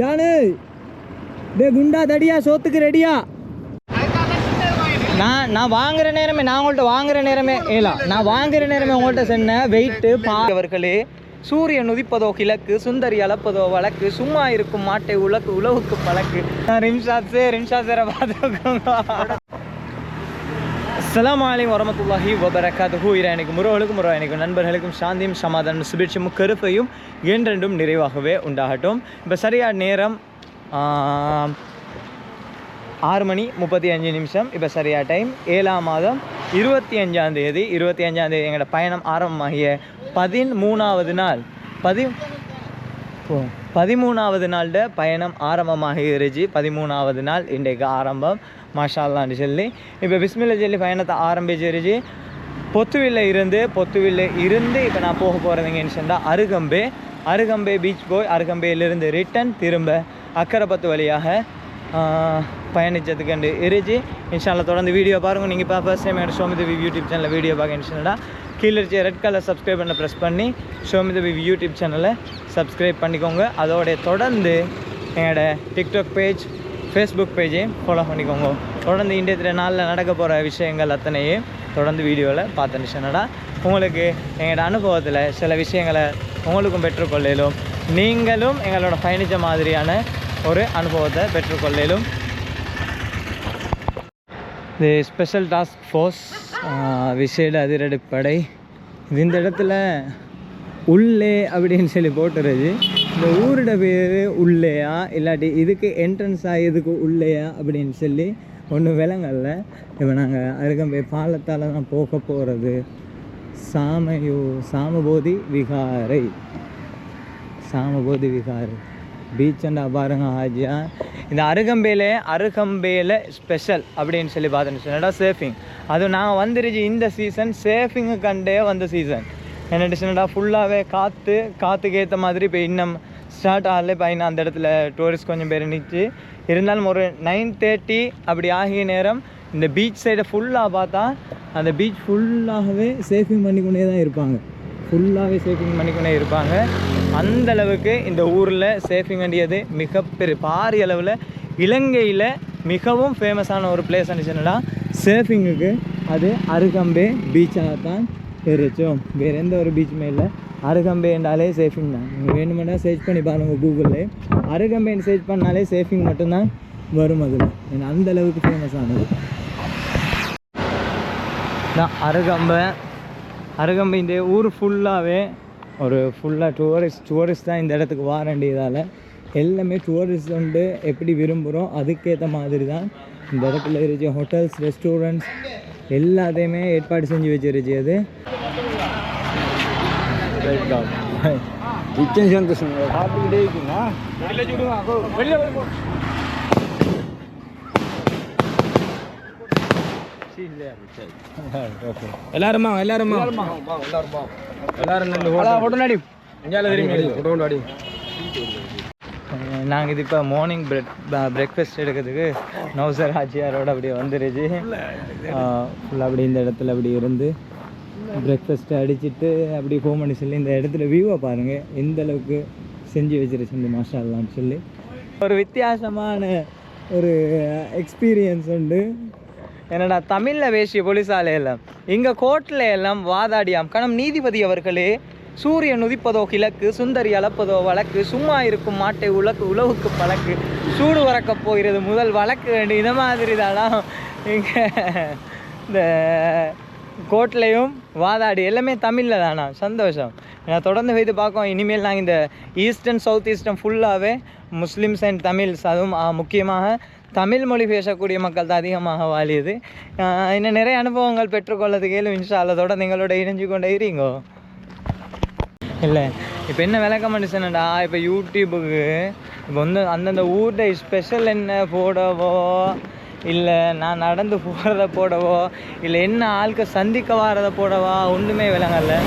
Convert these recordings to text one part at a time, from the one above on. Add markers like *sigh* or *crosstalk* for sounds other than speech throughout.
யானு? டே குண்டா தடியா சோத்துக்கு ரெடியா? நான் நான் வாங்குற நேரமே நான் உங்கள்கிட்ட வாங்குற நேரமே ஏலா நான் வாங்குற நேரமே உங்கள்கிட்ட சொன்னேன் வெயிட்டு பாவர்களே சூரியன் உதிப்பதோ கிழக்கு சுந்தரி அளப்பதோ வழக்கு சும்மா இருக்கும் மாட்டை உலக்கு உழவுக்கு பழக்கு. ரிம்ஷாத் ரிம்ஷாத் சாரை பார்த்துக்கோங்க. அஸ்லாம் அலைக்கும் வரமத்துல்லாஹி வபரகாத்துஹு இறைவனுக்கும் முருகனுக்கும் முருகனுக்கும் நண்பர்களுக்கும் சாந்தியும் சமாதானம் சுபிட்சமும் கருப்பையும் என்றென்றும் நிறைவாகவே உண்டாகட்டும் இப்போ சரியா நேரம் ஆறு மணி முப்பத்தி அஞ்சு நிமிஷம் இப்போ சரியா டைம் ஏழாம் மாதம் இருபத்தி அஞ்சாம் தேதி இருபத்தி அஞ்சாம் தேதி எங்களோட பயணம் ஆரம்பமாகிய பதிமூணாவது நாள் பதி ஓ பதிமூணாவது நாள்ட பயணம் ஆரம்பமாகிருச்சு பதிமூணாவது நாள் இன்றைக்கு ஆரம்பம். மாஷால்லான்னு சொல்லி. இப்போ பிஸ்மில்ல சொல்லி பயணத்தை ஆரம்பிச்சிருச்சு. பொத்துவில்ல இருந்து பொத்துவில்ல இருந்து இப்போ நான் போக போகிறதுங்கன்னு சொன்னால் அருகம்பே அருகம்பே பீச் போய் அருகம்பேயிலிருந்து ரிட்டன் திரும்ப அக்கரைப்பத்து வழியாக பயணிச்சதுக்கு இருச்சு. இன்ஷால்லா தொடர்ந்து வீடியோ பாருங்கள் நீங்கள் இப்போ ஃபர்ஸ்ட் டைம் என்னோட ஷோமித யூடியூப் சேனலில் வீடியோ பார்க்க இன்ஷால்லா கீழே இருக்க ரெட் கலர் சப்ஸ்கிரைப் பண்ண ப்ரெஸ் பண்ணி சோமிதவி யூடியூப் சேனலை சப்ஸ்கிரைப் பண்ணிக்கோங்க. அதோட தொடர்ந்து எங்களோட டிக்டாக் பேஜ் ஃபேஸ்புக் பேஜையும் ஃபாலோ பண்ணிக்கோங்க. தொடர்ந்து இன்றைய நாளில் நடக்க போகிற விஷயங்கள் அத்தனையும் தொடர்ந்து வீடியோவில் பார்த்து சொன்னடா உங்களுக்கு எங்களோட அனுபவத்தில் சில விஷயங்களை உங்களுக்கும் பெற்றுக்கொள்ளையிலும் நீங்களும் எங்களோட பயணித்த மாதிரியான ஒரு அனுபவத்தை பெற்றுக்கொள்ளையிலும் இது ஸ்பெஷல் டாஸ்க் ஃபோர்ஸ் விசேட அதிரடிப்படை இது இந்த இடத்துல உள்ளே அப்படின்னு சொல்லி போட்டுறது இந்த ஊரோட பேர் உள்ளேயா? இல்லாட்டி இதுக்கு என்ட்ரன்ஸ் ஆகியதுக்கு உள்ளேயா? அப்படின்னு சொல்லி ஒன்றும் விலங்கல்ல. இப்போ நாங்கள் அருகம்பே பாலத்தால் தான் போக போகிறது சாமையோ சாமபோதி விகாரை. சாமபோதி விகாரை. பீச்சண்டா பாருங்க ஆஜியா. இந்த அருகம்பேலே அருகம்பேல ஸ்பெஷல் அப்படின்னு சொல்லி பார்த்தேன்னு சொன்னா சேஃபிங் அதுவும் நாங்கள் வந்துருச்சு இந்த சீசன் சேஃபிங்கு கண்டே வந்த சீசன் என்னட்டு சொன்னடா ஃபுல்லாகவே காற்று காற்றுக்கு ஏற்ற மாதிரி இப்போ இன்னும் ஸ்டார்ட் ஆகல. இப்போ இன்னும் அந்த இடத்துல டூரிஸ்ட் கொஞ்சம் பேர் நிற்று இருந்தாலும் ஒரு நைன் தேர்ட்டி அப்படி ஆகிய நேரம் இந்த பீச் சைடை ஃபுல்லாக பார்த்தா அந்த பீச் ஃபுல்லாகவே சேஃபிங் பண்ணிக்கொண்டே தான் இருப்பாங்க. ஃபுல்லாகவே சேஃபிங் பண்ணிக்கொண்டே இருப்பாங்க. அந்த அளவுக்கு இந்த ஊரில் சேஃபிங் வேண்டியது மிகப்பெரிய பாரிய அளவில் இலங்கையில் மிகவும் ஃபேமஸான ஒரு பிளேஸ் இருந்துச்சுன்னா சேஃபிங்குக்கு அது அருகம்பே பீச்சாக தான் இருச்சோம் வேறு எந்த ஒரு பீச்சுமே இல்லை. அருகம்பே என்றாலே சேஃபிங் தான். நீங்கள் வேணுமெண்டா சர்ச் பண்ணி பாருங்கள் கூகுளில் அருகம்பேன்னு சர்ச் பண்ணாலே சேஃபிங் மட்டும்தான் வரும் அதில். அந்த அளவுக்கு ஃபேமஸ் ஆனது. நான் அருகம்பை அருகம்பை இந்த ஊர் ஃபுல்லாகவே ஒரு ஃபுல்லாக டூரிஸ்ட் டூரிஸ்ட் தான் இந்த இடத்துக்கு வர வேண்டியதால் எல்லாமே டூரிஸ்ட் வந்து எப்படி விரும்புகிறோம் அதுக்கேற்ற மாதிரி தான் இந்த இடத்துல இருக்க ஹோட்டல்ஸ் ரெஸ்டாரண்ட்ஸ் எல்லாத்தையுமே ஏற்பாடு செஞ்சு வச்சிருச்சு அது கிச்சன் சந்தோஷம் சாப்பிட்டுக்கிட்டே இருக்குங்க எல்லாருமா எல்லாருமா? எல்லாரும் நாங்கள் இது இப்போ மார்னிங் பிரெட் பிரேக்ஃபாஸ்ட் எடுக்கிறதுக்கு நௌசர் ஹாஜியாரோட அப்படியே வந்துருச்சு. ஃபுல்லாக அப்படி இந்த இடத்துல அப்படி இருந்து பிரேக்ஃபாஸ்ட்டு அடிச்சிட்டு அப்படி ஹோம் பண்ணி சொல்லி இந்த இடத்துல வியூவை பாருங்கள் எந்த அளவுக்கு செஞ்சு வச்சிருச்சு இந்த மாஷால்லான்னு சொல்லி. ஒரு வித்தியாசமான ஒரு எக்ஸ்பீரியன்ஸ் உண்டு. என்னடா தமிழில் பேசிய போலீஸால எல்லாம் இங்கே கோர்ட்டில் எல்லாம் வாதாடியாம். கணம் நீதிபதி அவர்களே சூரியன் உதிப்பதோ கிழக்கு சுந்தரி அளப்பதோ வழக்கு சும்மா இருக்கும் மாட்டை உலக்கு உழவுக்கு பழக்கு சூடு வரக்கப் போகிறது முதல் வழக்கு வேண்டு இந்த மாதிரி தானா இங்கே இந்த கோர்ட்லேயும் வாதாடி எல்லாமே தமிழில் தானா? சந்தோஷம். நான் தொடர்ந்து வைத்து பார்க்கோம் இனிமேல் நாங்கள் இந்த ஈஸ்டர்ன் சவுத் ஈஸ்டர்ன் ஃபுல்லாகவே முஸ்லீம்ஸ் அண்ட் தமிழ்ஸ் அதுவும் முக்கியமாக தமிழ் மொழி பேசக்கூடிய மக்கள் தான் அதிகமாக வாழியது இன்னும் நிறைய அனுபவங்கள் பெற்றுக்கொள்ளதுக்கு ஏழும் இன்ஷா அல்லா இணைஞ்சு கொண்டே இருங்கோ இல்லை. இப்போ என்ன விளக்க மனுஷனடா இப்போ யூடியூபுக்கு இப்போ வந்து அந்தந்த ஊர்ட ஸ்பெஷல் என்ன போடவோ இல்லை நான் நடந்து போகிறத போடவோ இல்லை என்ன ஆளுக்கு சந்திக்க வாரதை போடவா ஒன்றுமே விளங்கலை.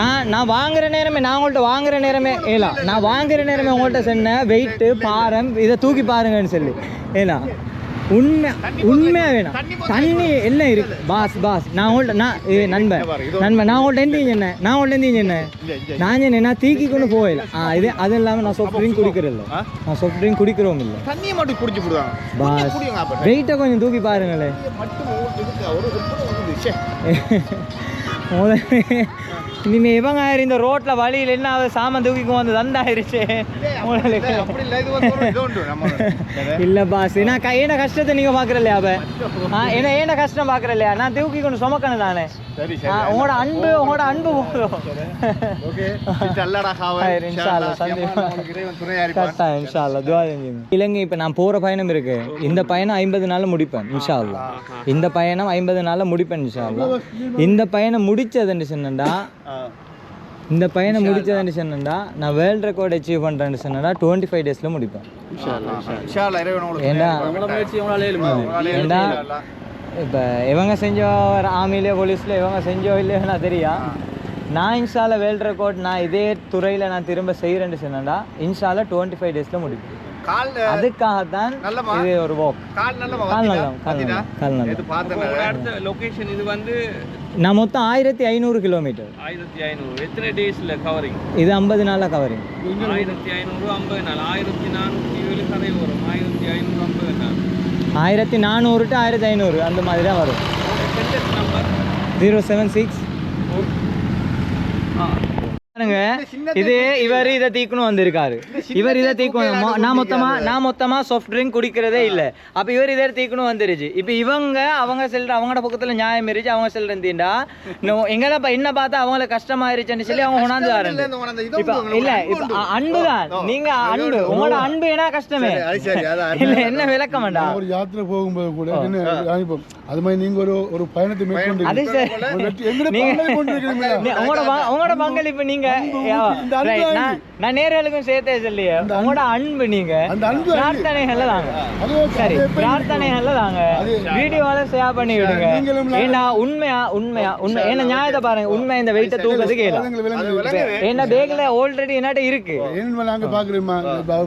நான் நான் வாங்குற நேரமே நான் உங்கள்கிட்ட வாங்குற நேரமே ஏலா நான் வாங்குற நேரமே உங்கள்கிட்ட சொன்னேன் வெயிட்டு பாரம் இதை தூக்கி பாருங்கன்னு சொல்லி ஏலா உண்மை உண்மையா வேணும் தண்ணி எல்லாம் இருக்கு பாஸ் பாஸ் நான் உங்கள்ட்ட நான் நண்பன் நண்பன் நான் உங்கள்ட்ட எந்த சொன்னேன் நான் உங்கள்ட்ட எந்த சொன்னேன் நான் சொன்னேன் நான் தீக்கி கொண்டு போகல ஆ இது அது இல்லாமல் நான் சாஃப்ட் ட்ரிங்க் குடிக்கிறதில்ல நான் சாஃப்ட் ட்ரிங்க் குடிக்கிறோம் இல்லை தண்ணியை மட்டும் குடிச்சு போடுவாங்க பாஸ் வெயிட்டை கொஞ்சம் தூக்கி பாருங்களேன். முதல்ல இனிமே இவங்க இந்த ரோட்ல வழியில் என்ன ஆகுது? சாமான் தூக்கிக்கும் வந்து தந்தாயிருச்சு. இல்லை பாஸ். க- ஏன கஷ்டத்தை நீங்க பாக்குற இல்லையா அப்ப என்ன ஏன கஷ்டம் பாக்குற இல்லையா நான். தூக்கி கொண்டு சுமக்கணும் தானே உங்களோட அன்பு உங்களோட அன்பு போதும். *laughs* இலங்கை இப்போ நான் போகிற பயணம் இருக்கு. இந்த பயணம் ஐம்பது நாளில் முடிப்பேன் இன்ஷா அல்லாஹ் இந்த பயணம் ஐம்பது நாளில் முடிப்பேன் இன்ஷா இந்த பயணம் முடிச்சதுன்னு சொன்னேன்டா இந்த பயணம் முடிச்சதுன்னு சொன்னேன்டா நான் வேர்ல்ட் ரெக்கார்ட் அச்சீவ் பண்ணுறேன்னு சொன்னேன்டா டுவெண்ட்டி ஃபைவ் டேஸில் முடிப்பேன் ஏழுமா ஏண்டா? இப்போ இவங்க செஞ்சோ ஆர்மியிலே போலீஸில் இவங்க செஞ்சோ இல்லையோ நான் தெரியா? நான் இன்ஷால வேர்ல்ட் ரெக்கார்ட் நான் இதே துறையில் நான் திரும்ப செய்கிறேன்னு சொன்னேன்டா இன்ஷால டுவெண்ட்டி ஃபைவ் டேஸில் முடிப்பேன். கால் அதுக்காகத்தான் இது ஒரு வாக் கால் நல்ல கால் நல்லா கால் நல்லா கால் நல்லா இது பார்த்தேன்? அடுத்த லொகேஷன் இது வந்து நான் மொத்தம் ஆயிரத்தி ஐநூறு கிலோமீட்டர் ஆயிரத்தி ஐநூறு. எத்தனை டேஸ்ல கவரிங் இது ஐம்பது நாளில் கவரிங் ஆயிரத்தி ஐநூறு ஐம்பது நாள். ஆயிரத்தி நானூற்றி ஏழு கதை வரும். ஆயிரத்தி ஐநூறு ஐம்பது நாள். ஆயிரத்தி நானூறு டு ஆயிரத்தி ஐநூறு அந்த மாதிரி தான் வரும். ஜீரோ செவன் சிக்ஸ் இது இவர் இதை தீக்கணும் வந்திருக்காரு. இவர் இதை தீக்கணும் நான் மொத்தமா நான் மொத்தமா சாஃப்ட் ட்ரிங்க் குடிக்கிறதே இல்ல. அப்ப இவர் இதை தீக்கணும் வந்துருச்சு. இப்ப இவங்க அவங்க செல்ற அவங்களோட பக்கத்துல நியாயம் இருந்துச்சு அவங்க செல்றீண்டா எங்களை பா- என்ன பார்த்தா அவங்களுக்கு கஷ்டமாயிருச்சுன்னு சொல்லி அவங்க உணர்ந்து இப்ப இல்ல இப்ப நீங்க அன்பு உங்களோட அன்பு ஏன்னா கஷ்டமே. இல்ல என்ன விளக்கம் வேண்டாம். ஒரு யாத்திரை போகும்போது கூட அது மாதிரி நீங்க ஒரு ஒரு பயணத்தை மேற்கொண்டு உங்களோட பங்களிப்பு நீங்க நான் நேர்களுக்கும் சேர்த்தே சொல்லியே உங்களோட அன்பு நீங்க. அந்த அன்பு அன்பு. பிரார்த்தனைகள்ல தாங்க. சரி பிரார்த்தனைகள்ல தாங்க. வீடியோவால ஷேர் பண்ணி விடுங்க ஏன்னா உண்மையா உண்மையா உண்மை ஏன்னா நியாயத்தை பாருங்க. உண்மை இந்த வெயிட்ட தூக்கிறதுக்கு கேட்கலாம். ஏன்னா பேக்ல ஆல்ரெடி என்னாட்ட இருக்கு?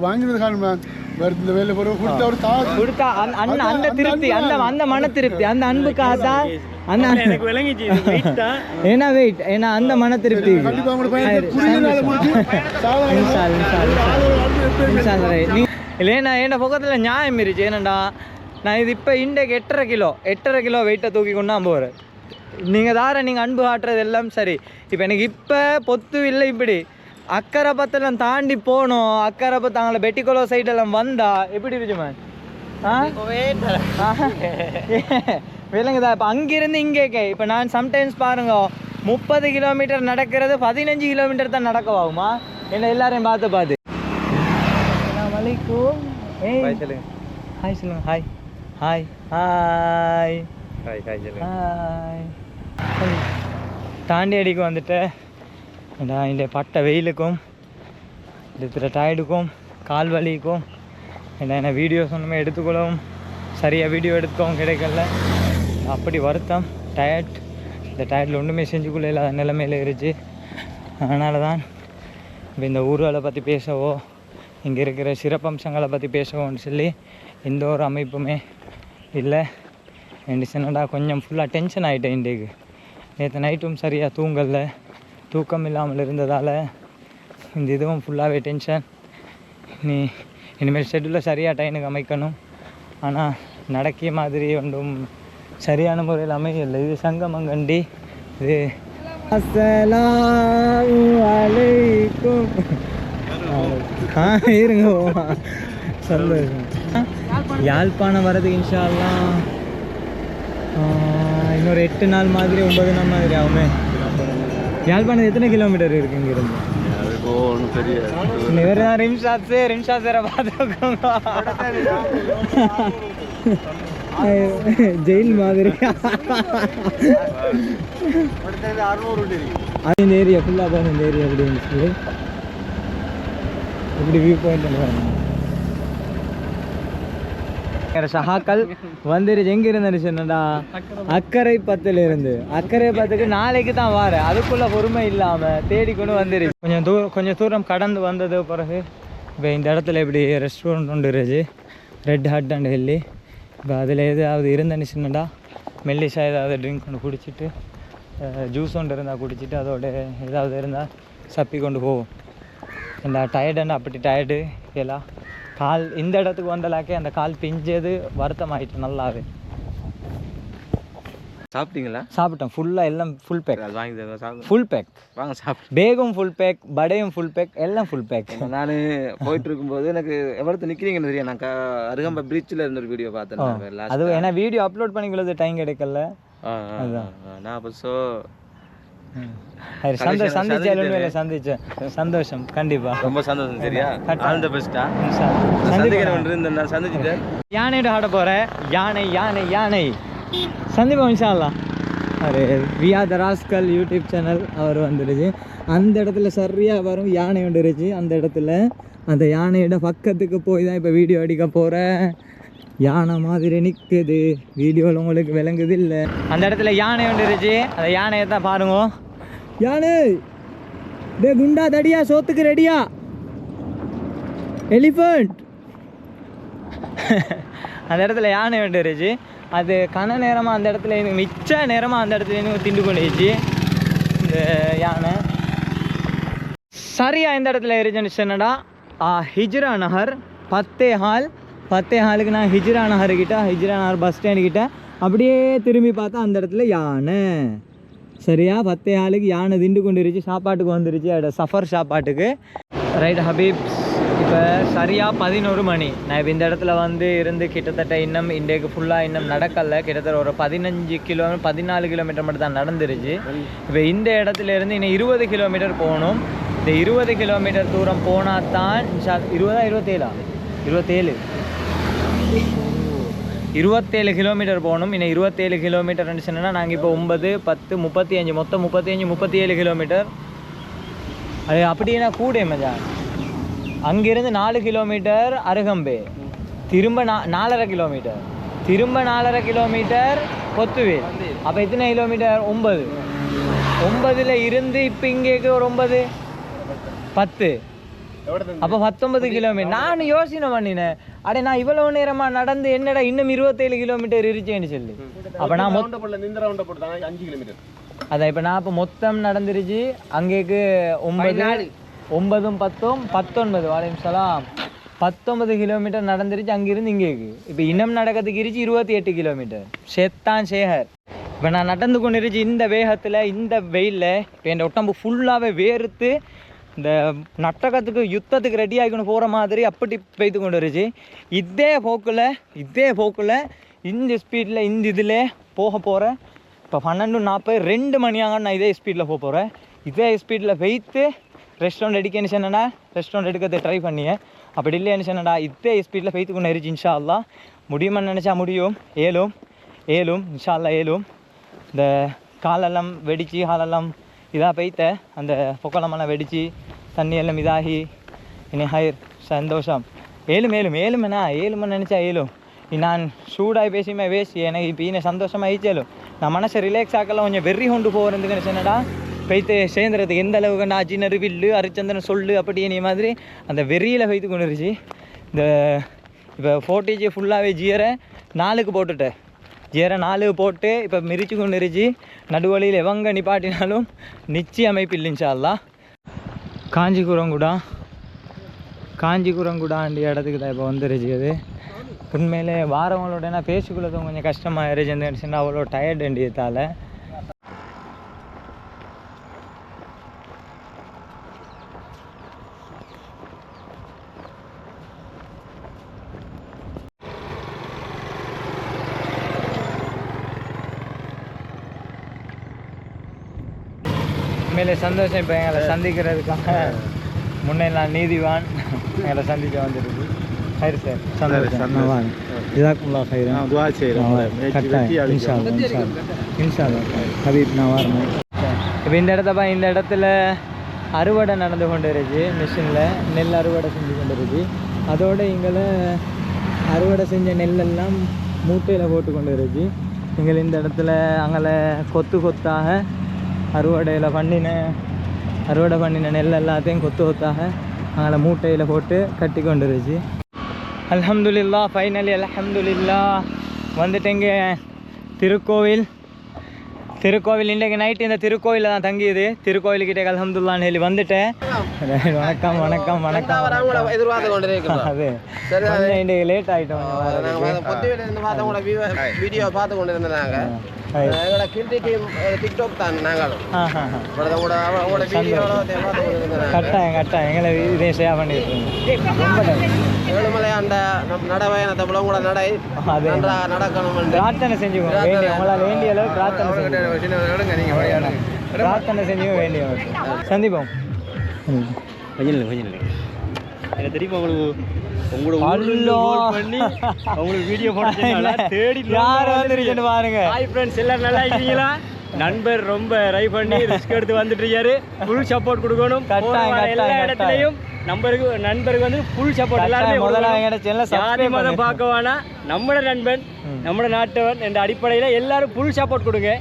வாங்கினது காரணமா இந்த வேலை போற கொடுத்த ஒரு காசு. கொடுத்தா அந்த- திருப்தி அந்த அந்த மன திருப்தி அந்த அன்புக்காக *laughs* தான் அந்த ஏன்னா வெயிட் ஏன்னா அந்த மன திருப்தி. கண்டிப்பா அவங்களோட பயணத்தை குறுகிய நாள முடிச்சு. சாதனை இன்ஷா அல்லாஹ், இன்ஷா அல்லாஹ். ஆளு ஒரு அன்பு எப்பயுமே நிமிஷம் சரி. நீ- இல்லை நான் என் பக்கத்தில் நியாயம் இருந்துச்சு ஏனண்டா? நான் இது இப்போ இன்றைக்கு எட்டரை கிலோ எட்டரை கிலோ வெயிட்டை தூக்கி கொண்டு நான் போகிறேன் நீங்கள் தார நீங்கள் அன்பு காட்டுறது எல்லாம் சரி. இப்போ எனக்கு இப்போ பொத்து இல்லை இப்படி. அக்கறை பத்தெல்லாம் தாண்டி போகணும் அக்கறை பத்து அங்கே பெட்டிக்குளோ சைடெல்லாம் வந்தா எப்படி இருக்கு மேம் ஆ? ஆ. விலங்குதா இப்போ அங்கிருந்து இங்கே கே. இப்போ நான் சம்டைம்ஸ் பாருங்க முப்பது கிலோமீட்டர் நடக்கிறது பதினஞ்சு கிலோமீட்டர் தான் நடக்கவாகுமா? என்ன எல்லாரையும் பார்த்து பார்த்து. ஏய். ஹாய் சொல்லுங்க. ஹாய் சொல்லுங்க. Hi hi hi hi hi சொல்லுங்க. ஹாய் தாண்டி அடிக்கு வந்துட்டேன். ஏண்டா இந்த பட்ட வெயிலுக்கும் இருக்கிற டயர்டுக்கும் கால் வலிக்கும். ஏன்னா என்ன வீடியோஸ் ஒன்றுமே எடுத்துக்கொள்ளவும் சரியாக வீடியோ எடுக்கவும் கிடைக்கல. அப்படி வருத்தம் டயர்ட் இந்த டயர்டில் ஒன்றுமே செஞ்சுக்கொள்ள இல்லாத நிலைமையில் இருந்துச்சு. அதனால தான் இப்போ இந்த ஊர்களை பற்றி பேசவோ இங்கே இருக்கிற சிறப்பம்சங்களை பற்றி பேசவோன்னு சொல்லி எந்த ஒரு அமைப்புமே இல்லை. ரெண்டு சின்னடா கொஞ்சம் ஃபுல்லாக டென்ஷன் ஆகிட்டேன் இன்றைக்கு. நேற்று நைட்டும் சரியாக தூங்கலை. தூக்கம் இல்லாமல் இருந்ததால் இந்த இதுவும் ஃபுல்லாகவே டென்ஷன் நீ இனிமேல் ஷெட்யூலை சரியாக டைனுக்கு அமைக்கணும். ஆனால் நடக்கிய மாதிரி ஒன்றும் சரியான முறையில் அமையலை. இது சங்கமங்கண்டி இது அலைக்கும். ஆ இருங்க சந்தோஷம் யாழ்ப்பாணம் வரதுக்கு இன்ஷால்லாம் இன்னொரு எட்டு நாள் மாதிரி ஒன்பது நாள் மாதிரி ஆகுமே. யாழ்ப்பாணம் எத்தனை கிலோமீட்டர் இருக்கு இங்கிருந்து? வேற தான் ரிம்ஷாத் வேற பார்த்துக்கோங்க ஜெயில் மாதிரி. அது இந்த ஏரியா ஃபுல்லாக தான் இந்த ஏரியா எப்படி இருந்துச்சு எப்படி வியூ பாயிண்ட் பாருங்க சஹாக்கள் வந்துருச்சு எங்க இருந்து என்னடா? அக்கறை பத்துல இருந்து அக்கறை பத்துக்கு நாளைக்கு தான் வாரு. அதுக்குள்ள பொறுமை இல்லாம தேடிக்கொண்டு வந்துருச்சு கொஞ்சம் தூரம் கொஞ்சம் தூரம் கடந்து வந்தது பிறகு இப்போ இந்த இடத்துல இப்படி ரெஸ்டாரண்ட் ஒன்று இருந்துச்சு ரெட் ஹட் அண்ட் ஹெல்லி இப்போ அதில் ஏதாவது இருந்தேன்னு சொன்னடா மெல்லிஷா ஏதாவது ட்ரிங்க் ஒன்று குடிச்சிட்டு ஜூஸ் ஒன்று இருந்தால் குடிச்சிட்டு அதோட ஏதாவது இருந்தால் சப்பி கொண்டு போவோம் இந்த டயர்டுன்னு அப்படி டயர்டு எல்லாம் கால் இந்த இடத்துக்கு வந்தலாக்கே அந்த கால் பிஞ்சது வருத்தமாயிட்டு நல்லாவே. சாப்பிட்டீங்களா? சாப்பிட்டேன். ஃபுல்லாக எல்லாம் ஃபுல் பேக் வாங்கி தருவேன் ஃபுல் பேக் வாங்க சாப்பிடு. பேகும் ஃபுல் பேக் படையும் ஃபுல் பேக் எல்லாம் ஃபுல் பேக் நான் போயிட்டு இருக்கும்போது எனக்கு எவ்வளவு நிக்கிறீங்கன்னு தெரியும் நான் அருகம்பை பிரிட்ஜில் இருந்த ஒரு வீடியோ பார்த்தேன். அது. ஏன்னா வீடியோ அப்லோட் பண்ணிக்கிறது டைம் கிடைக்கல. ஆ. நான் அப்போ ஸோ சந்தோஷம் சந்திச்சேன் சந்திச்சேன் சந்தோஷம் கண்டிப்பா. ரொம்ப சந்தோஷம் சரியா. ஆல் த பெஸ்டா இன்ஷா அல்லாஹ். சந்திக்கிறேன் இருந்தேன் நான் சந்திச்சுட்டேன் யானையோட ஆட போகிறேன் யானை யானை யானை. சந்திப்போம் இன்ஷால்லா ஒரு வியா த ராஸ்கல் யூடியூப் சேனல் அவர் வந்துடுச்சு அந்த இடத்துல சரியாக வரும் யானை வந்துருச்சு. அந்த இடத்துல அந்த யானையோட பக்கத்துக்கு போய் தான் இப்போ வீடியோ அடிக்க போகிறேன் யானை மாதிரி நிற்குது வீடியோவில் உங்களுக்கு விளங்குது இல்லை. அந்த இடத்துல யானை வந்துருச்சு. அந்த யானையை தான் பாருங்க. யானை டே குண்டா தடியா சோத்துக்கு ரெடியா? எலிஃபண்ட். *laughs* அந்த இடத்துல யானை வந்துருச்சு அது கன நேரமாக அந்த இடத்துல எனக்கு மிச்ச நேரமாக அந்த இடத்துல எனக்கு திண்டு கொண்டுச்சு இந்த யானை. சரியாக இந்த இடத்துல இருந்துச்சு என்னடா ஆ, ஹிஜ்ரா நகர் பத்தே ஹால். பத்தே ஹாலுக்கு நான் ஹிஜ்ரா நகர்கிட்ட ஹிஜ்ரா நகர் பஸ் ஸ்டாண்ட் கிட்டே அப்படியே திரும்பி பார்த்தா அந்த இடத்துல யானை. சரியா? பத்தே ஆளுக்கு யானை திண்டு கொண்டு இருந்துச்சு சாப்பாட்டுக்கு வந்துருச்சு. அதோட சஃபர் சாப்பாட்டுக்கு. ரைட் ஹபீப்ஸ் இப்போ சரியாக பதினோரு மணி. நான் இப்போ இந்த இடத்துல வந்து இருந்து கிட்டத்தட்ட இன்னும் இன்றைக்கு ஃபுல்லாக இன்னும் நடக்கலை. கிட்டத்தட்ட ஒரு பதினஞ்சு கிலோ பதினாலு கிலோமீட்டர் மட்டும் தான் நடந்துருச்சு. இப்போ இந்த இடத்துல இருந்து இன்னும் இருபது கிலோமீட்டர் போகணும். இந்த இருபது கிலோமீட்டர் தூரம் போனால் தான் இருபதா இருபத்தேழா? இருபத்தேழு. இருபத்தேழு கிலோமீட்டர் போகணும். இன்னும் இருபத்தேழு கிலோமீட்டர் சொன்னால் நாங்கள் இப்போ ஒன்பது பத்து முப்பத்தி அஞ்சு மொத்தம் முப்பத்தி அஞ்சு முப்பத்தி ஏழு கிலோமீட்டர் அது அப்படின்னா கூட மஜா அங்கேருந்து நாலு கிலோமீட்டர் அருகம்பே. திரும்ப நா நாலரை கிலோமீட்டர் திரும்ப நாலரை கிலோமீட்டர் கொத்துவேல். அப்போ எத்தனை கிலோமீட்டர் ஒன்பது. ஒன்பதில் இருந்து இப்போ இங்கேக்கு ஒரு ஒன்பது? பத்து. அப்போ பத்தொன்பது கிலோமீட்டர் நான் யோசனை பண்ணினேன். அடே நான் இவ்வளவு நேரமா நடந்து என்னடா இன்னும் இருபத்தேழு கிலோமீட்டர் இருச்சேன்னு சொல்லி. அப்போ நான் அஞ்சு கிலோமீட்டர் அதான் இப்போ நான் இப்போ மொத்தம் நடந்துருச்சு. அங்கேக்கு ஒன்பது ஒன்பதும் பத்தும் பத்தொன்பது. வாழையும் சலாம். பத்தொன்பது கிலோமீட்டர் நடந்துருச்சு அங்கிருந்து இங்கேக்கு. இப்போ இன்னும் நடக்கிறதுக்கு இருச்சு இருபத்தி எட்டு கிலோமீட்டர் செத்தான் சேகர். இப்போ நான் நடந்து கொண்டு இருச்சு இந்த வேகத்தில் இந்த வெயிலில். இப்போ என் உடம்பு ஃபுல்லாகவே வேர்த்து இந்த நட்டகத்துக்கு யுத்தத்துக்கு ரெடி ஆகிக்கணும் போகிற மாதிரி அப்படி பெய்து கொண்டு இருந்துச்சு இதே போக்கில் இதே போக்கில் இந்த ஸ்பீடில் இந்த இதில் போக போகிறேன் இப்போ பன்னெண்டு நாற்பது ரெண்டு மணியாக நான் இதே ஸ்பீடில் போக போகிறேன் இதே ஸ்பீடில் வைத்து ரெஸ்டாரண்ட் எடுக்கன்னு சொன்னேன்னா ரெஸ்டாரண்ட் எடுக்கிறது ட்ரை பண்ணியேன் அப்படி இல்லைன்னு சொன்னடா இதே ஸ்பீடில் பெய்த்து கொண்டு இருந்துச்சு இன்ஷா அல்லா முடியுமான்னு நினச்சா முடியும். ஏலும் ஏலும் இன்ஷா அல்லா ஏலும். இந்த காலெல்லாம் வெடிச்சு காலெல்லாம் இதாக பெய்த்த அந்த பொக்கலமெல்லாம் வெடித்து தண்ணி எல்லாம் இதாகி இனி ஹயர். சந்தோஷம். ஏழும் ஏழும். ஏழுமண்ணா ஏழுமன்னு நினச்சா ஏழும். நான் சூடாகி பேசியுமே பேசி எனக்கு இப்போ இன்னும் சந்தோஷமாக ஆயிச்சாலும் நான் மனசை ரிலாக்ஸ் ஆக்கலாம் கொஞ்சம் வெறி கொண்டு போகிறதுக்கு நினச்சேனடா போய்த்து சேர்ந்துறதுக்கு எந்த அளவுக்கு நான் அஜினர் வில்லு அரிச்சந்திரன் சொல்லு அப்படி நீ மாதிரி அந்த வெறியில் வைத்து கொண்டுருச்சு. இந்த இப்போ ஃபோர்ட்டி ஜி ஃபுல்லாகவே ஜியரை நாலுக்கு போட்டுட்டேன். ஜியரை நாலு போட்டு இப்போ மிரிச்சு கொண்டு இருந்துச்சு நடுவழியில் எவங்க நிப்பாட்டினாலும் நிச்சய அமைப்பு இல்லைஞ்சா அல்லா காஞ்சிபுரங்குடா. காஞ்சிபுரங்குடாண்டி இடத்துக்கு தான் இப்போ வந்துருச்சு அது உண்மையிலே வாரவங்களோட நான் பேசிக்கொள்ளதும் கொஞ்சம் கஷ்டமாக இருந்துச்சுன்னா அவ்வளோ டயர்ட் உண்மையிலே சந்தோஷம் இப்போ எங்களை சந்திக்கிறதுக்காக முன்னே நான் நீதிவான். எங்களை சந்திக்க வந்துருக்கு. சரி சார். சந்தோஷம். ஜிதாக்குல்லா ஹைரா துவா கட்டாயம். இன்ஷா. ஹபீப் நான் வரணும் இப்போ இந்த இடத்த பா இந்த இடத்துல அறுவடை நடந்து கொண்டு இருந்துச்சு மிஷினில் நெல் அறுவடை செஞ்சு கொண்டு இருந்துச்சு அதோட இங்கே அறுவடை செஞ்ச நெல்லெல்லாம் மூட்டையில் போட்டு கொண்டு இருந்துச்சு எங்கள் இந்த இடத்துல அங்கே கொத்து கொத்தாக அறுவடையில் பண்ணின அறுவடை பண்ணின நெல் எல்லாத்தையும் கொத்து கொத்தாக அங்கே மூட்டையில் போட்டு கட்டி கொண்டு இருந்துச்சு அல்ஹம்துலில்லா ஃபைனலி அல்ஹம்துலில்லா. வந்துட்டேங்க. திருக்கோவில். திருக்கோவில் இன்றைக்கு நைட்டு இந்த திருக்கோவிலில் தான் தங்கியது. திருக்கோவிலுக்கிட்டே அல்ஹம்துல்லான்னு சொல்லி வந்துட்டேன். வணக்கம். வணக்கம் வணக்கம் எதிர்பார்த்து கொண்டு *laughs* அது. இன்றைக்கு லேட் ஆகிட்டோம் வீடியோ பார்த்து கொண்டு இருந்தோம் எங்களோட கிண்டி டீம் டிக்டாக் தான் நாங்களும் கட்டாயம் கட்டாயம் எங்களை இதே ஷேர் பண்ணிட்டு இருந்தோம். ரொம்ப. ஏழுமலை ஆண்ட நம் நடவயணத்தை உங்களோட நடை நன்றா நடக்கணும் பிரார்த்தனை செஞ்சுக்கோங்க வேண்டிய உங்களால் வேண்டிய அளவு பிரார்த்தனை வேண்டிய சந்திப்போம் ம். கொஞ்சம் இல்லை கொஞ்சம் இல்லை எனக்கு தெரியுமா உங்களுக்கு உங்களோட. பண்ணி உங்களுக்கு வீடியோ போட்டு தேடி யார் வந்துருக்குன்னு பாருங்க. ஹாய் ஃப்ரெண்ட்ஸ் எல்லாரும் நல்லா இருக்கீங்களா? நண்பர் ரொம்ப ட்ரை பண்ணி ரிஸ்க் எடுத்து வந்துட்டு இருக்காரு. ஃபுல் சப்போர்ட் கொடுக்கணும். எல்லா இடத்துலையும் நம்பருக்கு நண்பருக்கு வந்து ஃபுல் சப்போர்ட் எல்லாருமே முதல்ல மதம். பார்க்க வேணாம் நம்மட நண்பன் நம்மட நாட்டவன் என்ற அடிப்படையில் எல்லாரும் ஃபுல் சப்போர்ட் கொடுங்க.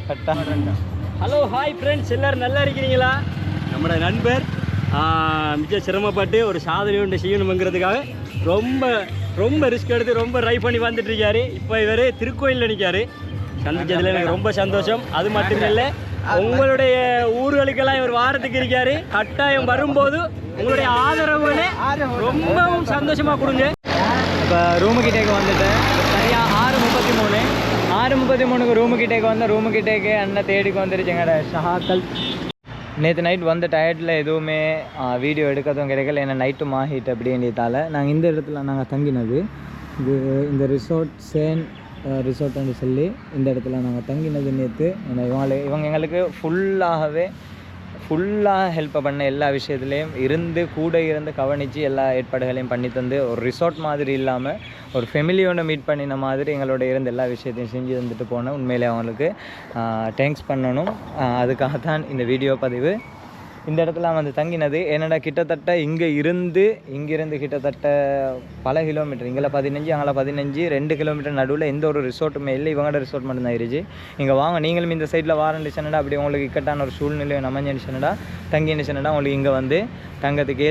ஹலோ ஹாய் ஃப்ரெண்ட்ஸ் எல்லாரும் நல்லா இருக்கிறீங்களா? நம்மளோட நண்பர் மிக சிரமப்பட்டு ஒரு சாதனை ஒன்று செய்யணுங்கிறதுக்காக ரொம்ப ரொம்ப ரிஸ்க் எடுத்து ரொம்ப ட்ரை பண்ணி வந்துட்டுருக்காரு. இப்போ இவர் திருக்கோயிலில் நிற்காரு சந்தித்ததில் எனக்கு ரொம்ப சந்தோஷம். அது மட்டும் இல்லை உங்களுடைய ஊர்களுக்கெல்லாம் இவர் வாரத்துக்கு இருக்காரு. கட்டாயம் வரும்போது உங்களுடைய ஆதரவுகளை ரொம்பவும் சந்தோஷமாக கொடுங்க. இப்போ ரூமு கிட்டேக்கு வந்துட்டேன். சரியாக ஆறு முப்பத்தி மூணு. ஆறு முப்பத்தி மூணுக்கு ரூமு கிட்டேக்கு வந்தேன். ரூமு கிட்டேக்கு அண்ணன் தேடிக்கு வந்துருச்சு எங்கட நேற்று நைட் வந்த டயர்டில் எதுவுமே வீடியோ எடுக்கிறதும் கிடைக்கல. ஏன்னா நைட்டு மாஹிட் அப்படின்றதால நாங்கள் இந்த இடத்துல நாங்கள் தங்கினது. இது இந்த ரிசார்ட் சேன் ரிசார்ட்னு சொல்லி இந்த இடத்துல நாங்கள் தங்கினது நேற்று இவங்க இவங்க எங்களுக்கு ஃபுல்லாகவே ஃபுல்லாக ஹெல்ப் பண்ண எல்லா விஷயத்துலேயும் இருந்து கூட இருந்து கவனித்து எல்லா ஏற்பாடுகளையும் பண்ணி தந்து ஒரு ரிசார்ட் மாதிரி இல்லாமல் ஒரு ஃபெமிலியோட மீட் பண்ணின மாதிரி எங்களோட இருந்து எல்லா விஷயத்தையும் செஞ்சு தந்துட்டு போனேன் உண்மையிலே அவங்களுக்கு தேங்க்ஸ் பண்ணணும். அதுக்காக தான் இந்த வீடியோ பதிவு. இந்த இடத்துல வந்து தங்கினது. என்னடா கிட்டத்தட்ட இங்கே இருந்து இங்கிருந்து கிட்டத்தட்ட பல கிலோமீட்டர் இங்கே பதினஞ்சு அங்கே பதினஞ்சு ரெண்டு கிலோமீட்டர் நடுவில் எந்த ஒரு ரிசோர்ட்டுமே இல்லை. இவங்களோட ரிசோர்ட் மட்டும்தான் ஆயிடுச்சு இருந்துச்சு. இங்கே வாங்க நீங்களும் இந்த சைடில் வாரண்டிச்சனடா அப்படி உங்களுக்கு இக்கட்டான ஒரு சூழ்நிலை அமைஞ்சிருச்சுனடா தங்கினுச்சுனடா உங்களுக்கு இங்கே வந்து தங்கத்துக்கு ஏழு